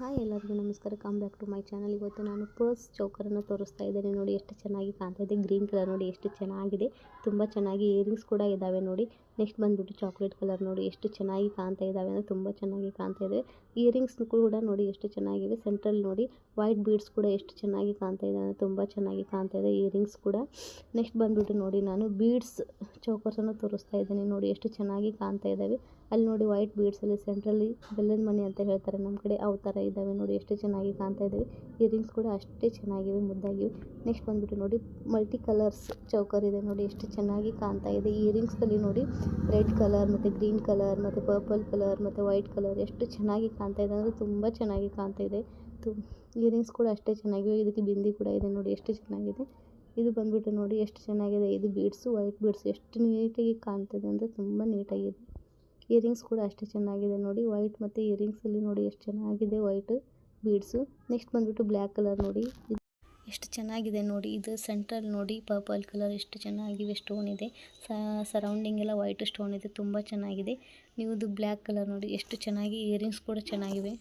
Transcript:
Hi ಎಲ್ಲರಿಗೂ ನಮಸ್ಕಾರ. Come back to my channel ಇವತ್ತು ನಾನು ಪರ್ಸ್ ಚೌಕರನ್ನು ತೋರಿಸ್ತಾ ಇದ್ದೇನೆ. ನೋಡಿ ಎಷ್ಟು ಚೆನ್ನಾಗಿ ಕಾಣ್ತಾ ಇದೆ. ಗ್ರೀನ್ ಕಲರ್ ನೋಡಿ ಎಷ್ಟು ಚೆನ್ನಾಗಿದೆ. ತುಂಬ ಚೆನ್ನಾಗಿ ಇಯರಿಂಗ್ಸ್ ಕೂಡ ಇದ್ದಾವೆ ನೋಡಿ. ನೆಕ್ಸ್ಟ್ ಬಂದುಬಿಟ್ಟು ಚಾಕ್ಲೇಟ್ ಕಲರ್ ನೋಡಿ ಎಷ್ಟು ಚೆನ್ನಾಗಿ ಕಾಣ್ತಾ ಇದ್ದಾವೆ ಅಂದರೆ ತುಂಬ ಚೆನ್ನಾಗಿ ಕಾಣ್ತಾ ಇದೆ. ಇಯರಿಂಗ್ಸ್ ಕೂಡ ನೋಡಿ ಎಷ್ಟು ಚೆನ್ನಾಗಿವೆ ಸೆಂಟ್ರಲ್ ನೋಡಿ ವೈಟ್ ಬೀಡ್ಸ್ ಕೂಡ ಎಷ್ಟು ಚೆನ್ನಾಗಿ ಕಾಣ್ತಾ ಇದೆ ಅಂದರೆ ತುಂಬ ಚೆನ್ನಾಗಿ ಕಾಣ್ತಾ ಇದೆ ಇಯರಿಂಗ್ಸ್ ಕೂಡ. ನೆಕ್ಸ್ಟ್ ಬಂದುಬಿಟ್ಟು ನೋಡಿ ನಾನು ಬೀಡ್ಸ್ ಚೌಕರ್ಸನ್ನು ತೋರಿಸ್ತಾ ಇದ್ದೇನೆ. ನೋಡಿ ಎಷ್ಟು ಚೆನ್ನಾಗಿ ಕಾಣ್ತಾ ಇದ್ದಾವೆ ಅಲ್ಲಿ ನೋಡಿ ವೈಟ್ ಬೀಡ್ಸಲ್ಲಿ ಸೆಂಟ್ರಲ್ಲಿ ಬೆಲ್ಲದ ಮನೆ ಅಂತ ಹೇಳ್ತಾರೆ. ನಮ್ಮ ಕಡೆ ಅವು ಥರ ಇದ್ದಾವೆ ನೋಡಿ, ಎಷ್ಟು ಚೆನ್ನಾಗಿ ಕಾಣ್ತಾ ಇದ್ದಾವೆ. ಇಯರಿಂಗ್ಸ್ ಕೂಡ ಅಷ್ಟೇ ಚೆನ್ನಾಗಿವೆ, ಮುದ್ದಾಗಿವೆ. ನೆಕ್ಸ್ಟ್ ಬಂದ್ಬಿಟ್ಟು ನೋಡಿ ಮಲ್ಟಿ ಕಲರ್ಸ್ ಚೌಕರ್ ಇದೆ ನೋಡಿ, ಎಷ್ಟು ಚೆನ್ನಾಗಿ ಕಾಣ್ತಾ ಇದೆ. ಇಯರಿಂಗ್ಸಲ್ಲಿ ನೋಡಿ, ರೆಡ್ ಕಲರ್ ಮತ್ತು ಗ್ರೀನ್ ಕಲರ್ ಮತ್ತು ಪರ್ಪಲ್ ಕಲರ್ ಮತ್ತು ವೈಟ್ ಕಲರ್ ಎಷ್ಟು ಚೆನ್ನಾಗಿ ಕಾಣ್ತಾ ಇದೆ ಅಂದರೆ ತುಂಬ ಚೆನ್ನಾಗಿ ಕಾಣ್ತಾ ಇದೆ. ತು, ಇಯರಿಂಗ್ಸ್ ಕೂಡ ಅಷ್ಟೇ ಚೆನ್ನಾಗಿವೆ. ಇದಕ್ಕೆ ಬಿಂದಿ ಕೂಡ ಇದೆ ನೋಡಿ, ಎಷ್ಟು ಚೆನ್ನಾಗಿದೆ. ಇದು ಬಂದ್ಬಿಟ್ಟು ನೋಡಿ, ಎಷ್ಟು ಚೆನ್ನಾಗಿದೆ. ಇದು ಬೀಡ್ಸು, ವೈಟ್ ಬೀಡ್ಸ್ ಎಷ್ಟು ನೀಟಾಗಿ ಕಾಣ್ತದೆ ಅಂದರೆ ತುಂಬ ನೀಟಾಗಿದೆ. ಇಯರಿಂಗ್ಸ್ ಕೂಡ ಅಷ್ಟೇ ಚೆನ್ನಾಗಿದೆ ನೋಡಿ. ವೈಟ್ ಮತ್ತು ಇಯರಿಂಗ್ಸಲ್ಲಿ ನೋಡಿ ಎಷ್ಟು ಚೆನ್ನಾಗಿದೆ ವೈಟ್ ಬೀಡ್ಸು. ನೆಕ್ಸ್ಟ್ ಬಂದುಬಿಟ್ಟು ಬ್ಲ್ಯಾಕ್ ಕಲರ್ ನೋಡಿ. ಎಷ್ಟು ಚೆನ್ನಾಗಿದೆ ನೋಡಿ. ಇದು ಸೆಂಟ್ರಲ್ ನೋಡಿ. ಪರ್ಪಲ್ ಕಲರ್ ಎಷ್ಟು ಚೆನ್ನಾಗಿವೆ ಸ್ಟೋನ್ ಇದೆ. ಸರೌಂಡಿಂಗ್ ಎಲ್ಲ ವೈಟ್ ಸ್ಟೋನ್ ಇದೆ. ತುಂಬ ಚೆನ್ನಾಗಿದೆ. ನೀವು ಇದು ಬ್ಲ್ಯಾಕ್ ಕಲರ್ ನೋಡಿ. ಎಷ್ಟು ಚೆನ್ನಾಗಿ ಇಯರಿಂಗ್ಸ್ ಕೂಡ ಚೆನ್ನಾಗಿವೆ.